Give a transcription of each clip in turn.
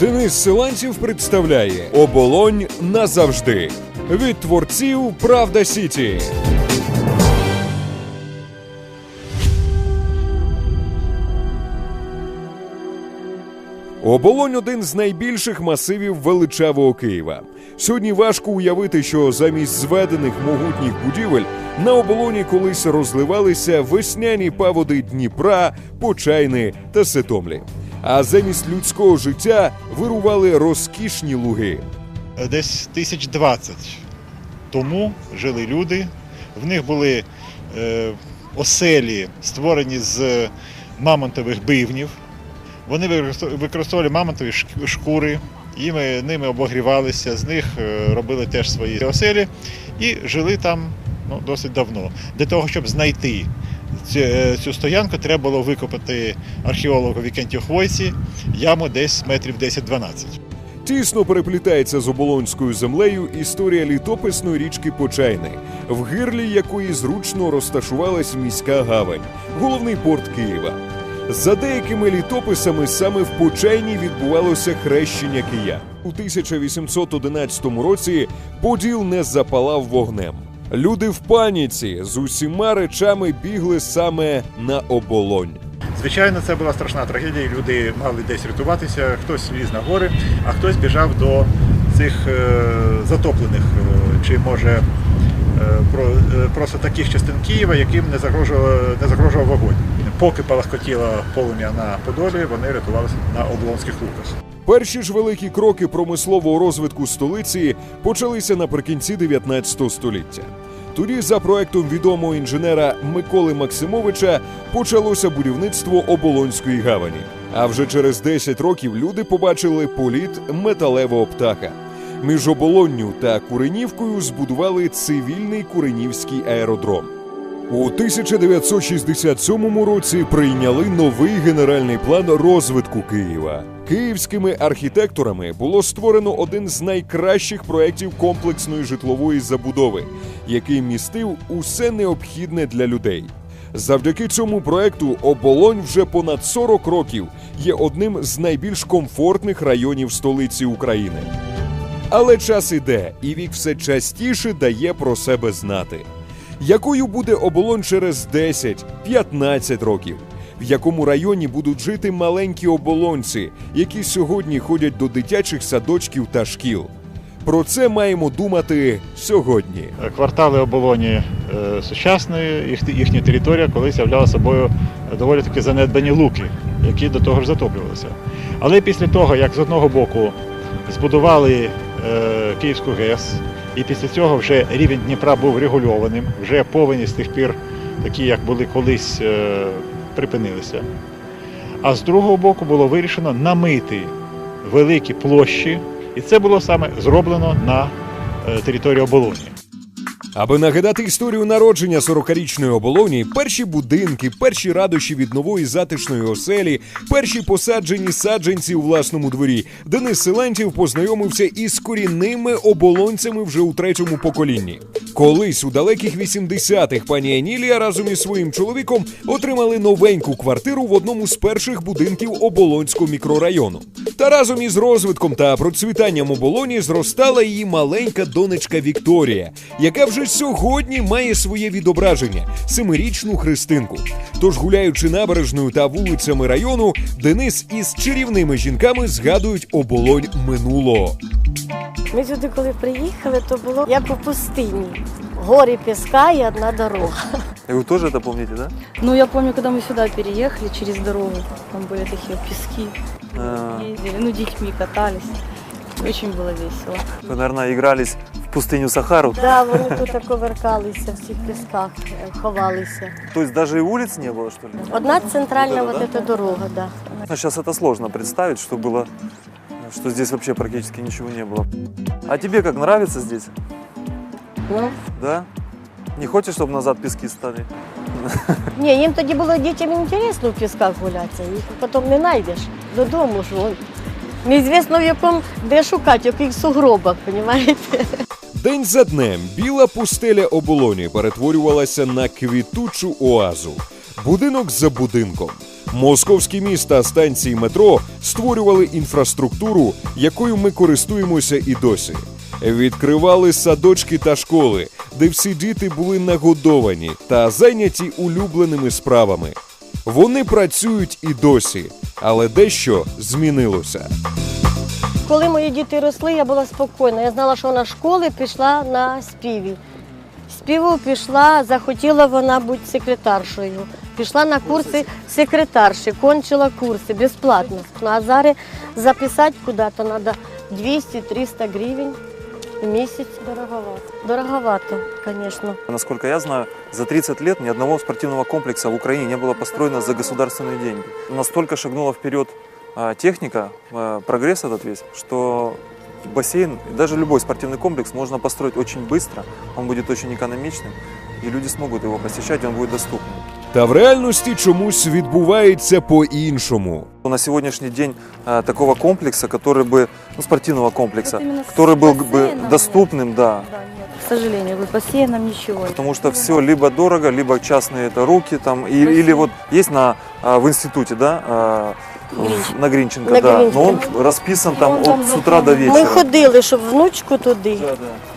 Денис Силанців представляє Оболонь назавжди від творців Правда Сіті. Оболонь один з найбільших масивів величавого Києва. Сьогодні важко уявити, що замість зведених могутніх будівель на оболоні колись розливалися весняні паводи Дніпра, Почайни та Ситомлі. А замість людського життя вирували розкішні луги. десь тисяч двадцять тому жили люди. В них були е, оселі, створені з мамонтових бивнів. Вони використо- використовували мамонтові шкури, їми, ними обогрівалися, з них е, робили теж свої оселі і жили там ну, досить давно. Для того, щоб знайти цю, е, стоянку, треба було викопати археологу Вікентію Хвойці яму десь метрів 10-12. Тісно переплітається з оболонською землею історія літописної річки Почайни, в гирлі якої зручно розташувалась міська гавань, головний порт Києва. За деякими літописами саме в Почайні відбувалося хрещення киян. У 1811 році Поділ не запалав вогнем. Люди в паніці з усіма речами бігли саме на оболонь. Звичайно, це була страшна трагедія. Люди мали десь рятуватися, хтось ліз на гори, а хтось біжав до цих е, затоплених, е, чи може е, про, просто таких частин Києва, яким не загрожував, не загрожував вогонь. Поки палахкотіло полум'я на Подолі, вони рятувалися на облонських луках. Перші ж великі кроки промислового розвитку столиці почалися наприкінці 19 століття. Тоді, за проектом відомого інженера Миколи Максимовича, почалося будівництво оболонської гавані. А вже через 10 років люди побачили політ металевого птаха. Між оболонню та Куренівкою збудували цивільний Куренівський аеродром. У 1967 році прийняли новий генеральний план розвитку Києва. Київськими архітекторами було створено один з найкращих проєктів комплексної житлової забудови, який містив усе необхідне для людей. Завдяки цьому проекту оболонь вже понад 40 років є одним з найбільш комфортних районів столиці України. Але час іде, і вік все частіше дає про себе знати. Якою буде оболонь через 10-15 років? В якому районі будуть жити маленькі оболонці, які сьогодні ходять до дитячих садочків та шкіл? Про це маємо думати сьогодні. Квартали оболоні е, сучасної, їх, їхня територія колись являла собою доволі таки занедбані луки, які до того ж затоплювалися. Але після того, як з одного боку збудували е, Київську ГЕС, і після цього вже рівень Дніпра був регульованим, вже повені з тих пір, такі як були колись, е, припинилися. А з другого боку було вирішено намити великі площі, і це було саме зроблено на е, території оболоні. Аби нагадати історію народження 40-річної оболоні, перші будинки, перші радощі від нової затишної оселі, перші посаджені саджанці у власному дворі, Денис Силантів познайомився із корінними оболонцями вже у третьому поколінні. Колись у далеких 80-х пані Енілія разом із своїм чоловіком отримали новеньку квартиру в одному з перших будинків оболонського мікрорайону. Та разом із розвитком та процвітанням оболоні зростала її маленька донечка Вікторія, яка вже сьогодні має своє відображення семирічну Христинку. Тож, гуляючи набережною та вулицями району, Денис із чарівними жінками згадують оболонь минулого. Ми сюди, коли приїхали, то було як у пустині. Гори піска і одна дорога. И вы тоже это помните, да? Ну, я помню, когда мы сюда переехали через дорогу, там были такие пески, А, ездили, ну, детьми катались. Очень было весело. Вы, наверное, игрались в пустыню Сахару. Да, вони тут коверкалися в цих пісках, е, ховалися. То есть даже и улиц не было, что ли? Одна центральна Вот это, вот эта дорога, да. Ну, сейчас это сложно представить, что было, что здесь вообще практически ничего не было. А тебе как нравится здесь? Ну, Да? Не хочешь, чтобы назад пески стали? ні, їм тоді було дітям інтересно в пісках гулятися, їх потім не знайдеш. Додому ж вон. Неізвісно в якому, де шукати, в яких сугробах, розумієте? День за днем біла пустеля оболоні перетворювалася на квітучу оазу. Будинок за будинком. Московські міста станції метро створювали інфраструктуру, якою ми користуємося і досі. Відкривали садочки та школи, де всі діти були нагодовані та зайняті улюбленими справами. Вони працюють і досі, але дещо змінилося. Коли мої діти росли, я була спокійна. Я знала, що вона школи пішла на співі. Співу пішла, захотіла вона бути секретаршою. Пішла на курси секретарші, кончила курси безплатно. Ну, а зараз записати куди-то треба 200-300 гривень в місяць. Дороговато. Дороговато, звісно. Насколько я знаю, за 30 лет ни одного спортивного комплекса в Украине не было построено за государственные деньги. Настолько шагнула вперед а, техника, а, прогресс этот весь, что бассейн, даже любой спортивный комплекс можно построить очень быстро, он будет очень экономичным, и люди смогут его посещать, и он будет доступным. Та в реальності чомусь відбувається по-іншому. На сегодняшний день а, такого комплекса, который бы, ну, спортивного комплекса, Вот именно с который был бы бассейном, доступным, да, Да, нет, к сожалению, вот бассейном ничего. Потому что все либо дорого, либо частные это руки там, и- Спасибо. или вот есть на а, в институте, да, а, в- Гринченко. на Гринченко, На да, Гринченко. но он расписан там Он там от с утра до заполнен. Ми вечера. ходили, щоб внучку туди, Да, да.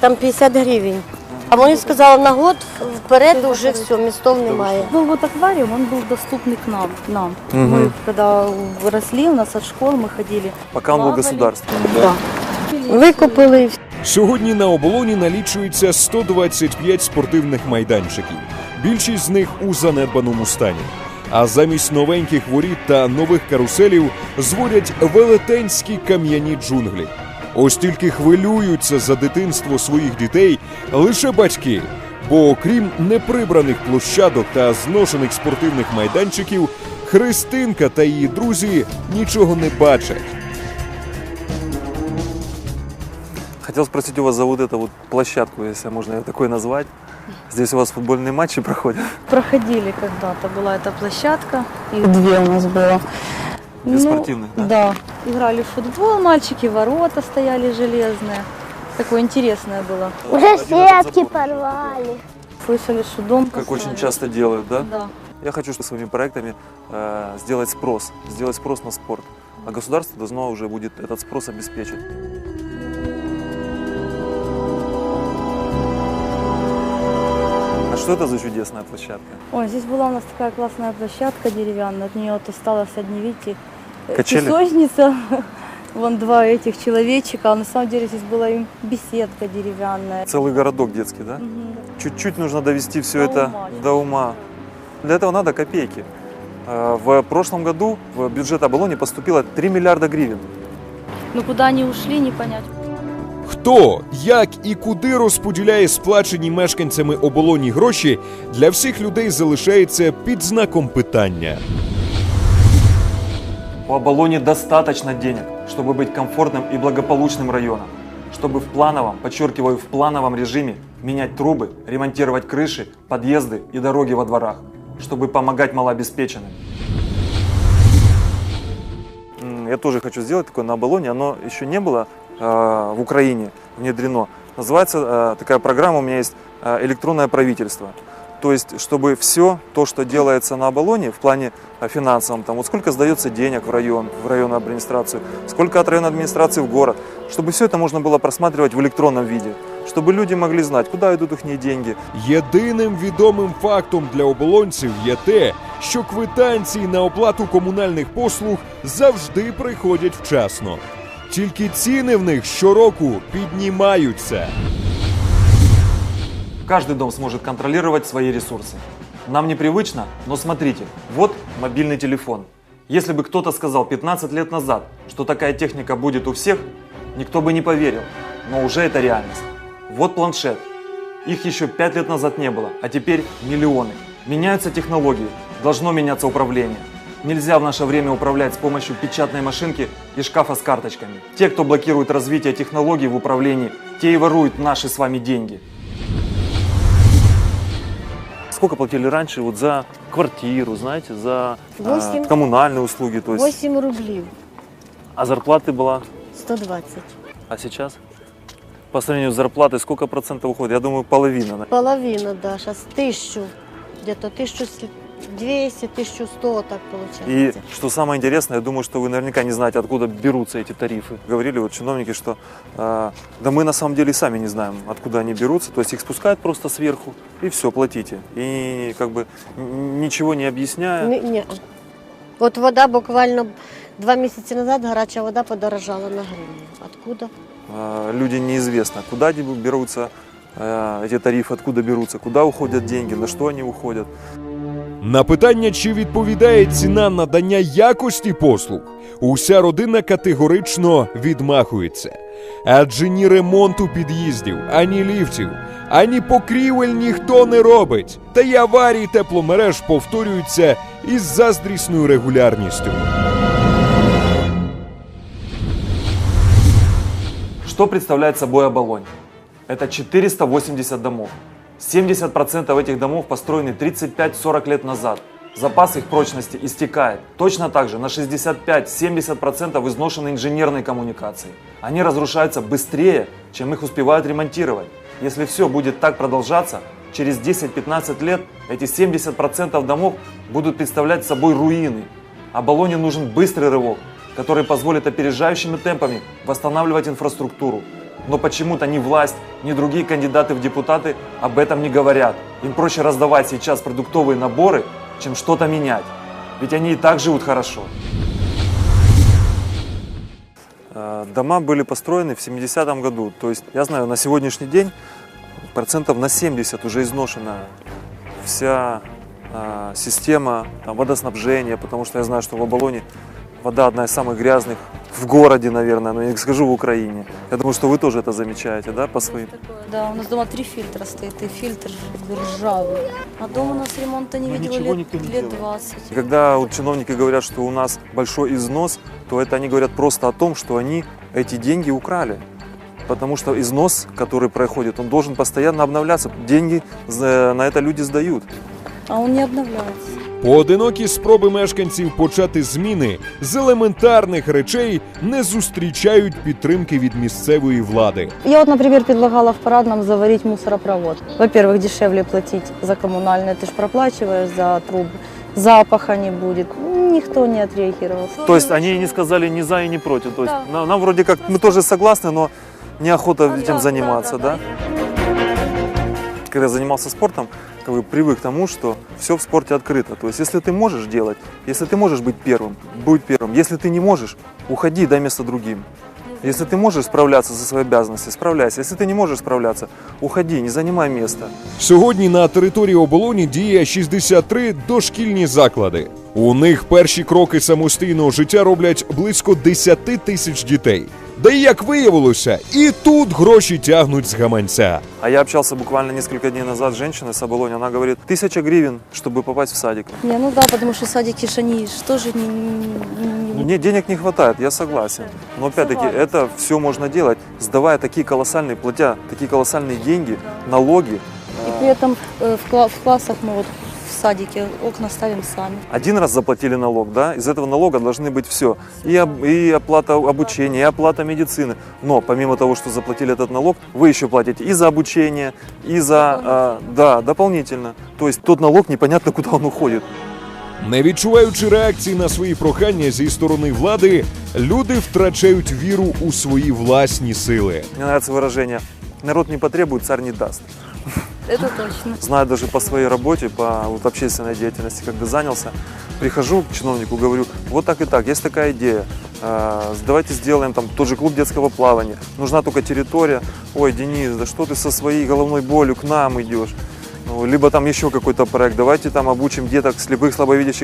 там 50 гривень. А вони сказали, на год вперед вже все, містов немає. Был вот аквариум, он был доступный к нам. нам. Мгм. Мы когда росли, у нас от школ мы ходили. Пока он был Плавали. государственным. Да. Викупили і все. Сьогодні на оболоні налічується 125 спортивних майданчиків. Більшість з них у занедбаному стані. А замість новеньких воріт та нових каруселів зводять велетенські кам'яні джунглі. Ось тільки хвилюються за дитинство своїх дітей лише батьки. Бо окрім неприбраних площадок та зношених спортивних майданчиків, Христинка та її друзі нічого не бачать. Хотел спросить у вас за вот эту вот площадку, если можно ее такой назвать. Здесь у вас футбольные матчи проходят. Проходили когда-то, была эта площадка. Их две у нас было. Без спортивных, да? Да. Играли в футбол, мальчики, ворота стояли железные. Такое интересное было. Уже сетки порвали. Слышали, что дом Как построили. очень часто делают, да? Да. Я хочу что своими проектами э, сделать спрос, сделать спрос на спорт. А государство должно уже будет этот спрос обеспечить. А что это за чудесная площадка? Ой, здесь была у нас такая классная площадка деревянная. От нее вот осталось одни, видите, Качели? песочница. Вон два этих человечика. А на самом деле здесь была им беседка деревянная. Целый городок детский, да? Мгм. Чуть-чуть нужно довести все До это ума. до ума. Для этого надо копейки. Э, В прошлом году в бюджет Оболони поступило 3 миллиарда гривен. Ну куда они ушли, не понять. Хто, як і куди розподіляє сплачені мешканцями оболоні гроші, для всіх людей залишається під знаком питання. У Оболони достаточно денег, чтобы быть комфортным и благополучным районом. Чтобы в плановом, подчеркиваю, в плановом режиме менять трубы, ремонтировать крыши, подъезды и дороги во дворах. Чтобы помогать малообеспеченным. Я тоже хочу сделать такое на Оболоне. Оно еще не было э, в Украине внедрено. Называется э, такая программа у меня есть э, электронное правительство. То есть, чтобы все то, что делается на Оболоне в плане э, финансовом, там вот сколько сдается денег в район, в районную администрацию, сколько от районной администрации в город, чтобы все это можно было просматривать в электронном виде, чтобы люди могли знать, куда идут их деньги, Єдиним відомим фактом для оболонців є те, що квитанції на оплату комунальних послуг завжди приходять вчасно. Тільки ціни в них щороку піднімаються. Каждый дом сможет контролировать свои ресурсы. Нам непривычно, но смотрите, вот мобильный телефон. Если бы кто-то сказал 15 лет назад, что такая техника будет у всех, никто бы не поверил. Но уже это реальность. Вот планшет. Их еще 5 лет назад не было, а теперь миллионы. Меняются технологии, должно меняться управление. Нельзя в наше время управлять с помощью печатной машинки и шкафа с карточками. Те, кто блокирует развитие технологий в управлении, те и воруют наши с вами деньги. Сколько платили раньше вот за квартиру, знаете, за э, Восемь. коммунальные услуги, то есть, 8 рублів, а зарплаты была, 120. а сейчас? По сравнению с зарплатой, сколько процентов уходит? Я думаю, половина. на- Половина, да, зараз тисячу, где-то тисячу 1200, 1100, так И получается. что самое интересное, я думаю, что вы наверняка не знаете, откуда берутся эти тарифы. Говорили вот чиновники, что э, да мы на самом деле и сами не знаем, откуда они берутся. То есть их спускают просто сверху и все, платите. И как бы н- ничего не объясняя. Ні, ні. От вода буквально два місяці назад гаряча вода подорожала на гривню. Откуда? э, люди неизвестно, куда они берутся э, эти тарифы, откуда берутся, куда уходят деньги, на что они уходят. На питання, чи відповідає ціна надання якості послуг, уся родина категорично відмахується. Адже ні ремонту під'їздів, ані ліфтів, ані покрівель ніхто не робить. Та й аварії тепломереж повторюються із заздрісною регулярністю. Что представляет собой оболонь? Это 480 домов. 70% этих домов построены 35-40 лет назад. Запас их прочности истекает. Точно так же на 65-70% изношены инженерной коммуникации. Они разрушаются быстрее, чем их успевают ремонтировать. Если все будет так продолжаться, через 10-15 лет эти 70% домов будут представлять собой руины. Оболоне нужен быстрый рывок, который позволит опережающими темпами восстанавливать инфраструктуру. Но почему-то ни власть, ни другие кандидаты в депутаты об этом не говорят. Им проще раздавать сейчас продуктовые наборы, чем что-то менять. Ведь они и так живут хорошо. Э, Дома были построены в 70-м году. То есть, я знаю, на сегодняшний день процентов на 70 уже изношена вся э, система там, водоснабжения, потому что я знаю, что в Оболоне вода одна из самых грязных в городе, наверное, но я не скажу в Украине. Я думаю, что вы тоже это замечаете, да, по своим? Да, у нас дома три фильтра стоит, и фильтр ржавый. А дома у нас ремонта не ничего лет, никто не лет делает. 20. И Когда вот чиновники говорят, что у нас большой износ, то это они говорят просто о том, что они эти деньги украли. Потому что износ, который происходит, он должен постоянно обновляться. Деньги за- на это люди сдают. А он не обновляется. Поодинокі спроби мешканців почати зміни з елементарних речей не зустрічають підтримки від місцевої влади. Я вот, например, предлагала в парадном заварить мусоропровод. Во-первых, дешевле платить за коммунальное, ты же проплачиваешь за трубы. Запаха не будет. Никто не отреагировал. То есть они не сказали ни за и ни против. То есть Да. на- нам вроде как мы тоже согласны, но неохота Да, этим да, заниматься, да, да? Когда занимался спортом, как бы привык к тому, что все в спорте открыто. То есть если ты можешь делать, если ты можешь быть первым, будь первым. Если ты не можешь, уходи, дай место другим. Если ты можешь справляться со своей обязанностью, справляйся. Если ты не можешь справляться, уходи, не занимай место. Сьогодні на території оболоні діє 63 дошкільні заклади. У них перші кроки самостійного життя роблять близько 10 тисяч дітей. Да і як виявилося, і тут гроші тягнуть з гаманця. А я общался буквально несколько дней назад с женщиной с Оболони. Она говорит, тысяча гривен, чтобы попасть в садик. Не, ну да, потому что садики ж они ж тоже не, не- не- Мне денег не хватает, я согласен. Но опять-таки Согласен. это все можно делать, сдавая такие колоссальные, платя такие колоссальные деньги, налоги. И при этом э, в, кла- в классах мы вот в садике окна ставим сами. Один раз заплатили налог, да, из этого налога должны быть все. И, об- и оплата обучения, и оплата медицины. Но помимо того, что заплатили этот налог, вы еще платите и за обучение, и за... а, да, дополнительно. То есть тот налог непонятно куда он уходит. Не відчуваючи реакції на свої прохання зі сторони влади, люди втрачають віру у свої власні сили. Мне нравится выражение «народ не потребует, царь не даст». Это точно. знаю даже по своей работе, по вот, общественной деятельности, когда занялся, прихожу к чиновнику, говорю, вот так и так, есть такая идея, э, давайте сделаем там тот же клуб детского плавания, нужна только территория, ой, Денис, да что ты со своей головной болью к нам идешь, Ну, либо там еще какой-то проект, давайте там обучим деток слепых, слабовидящих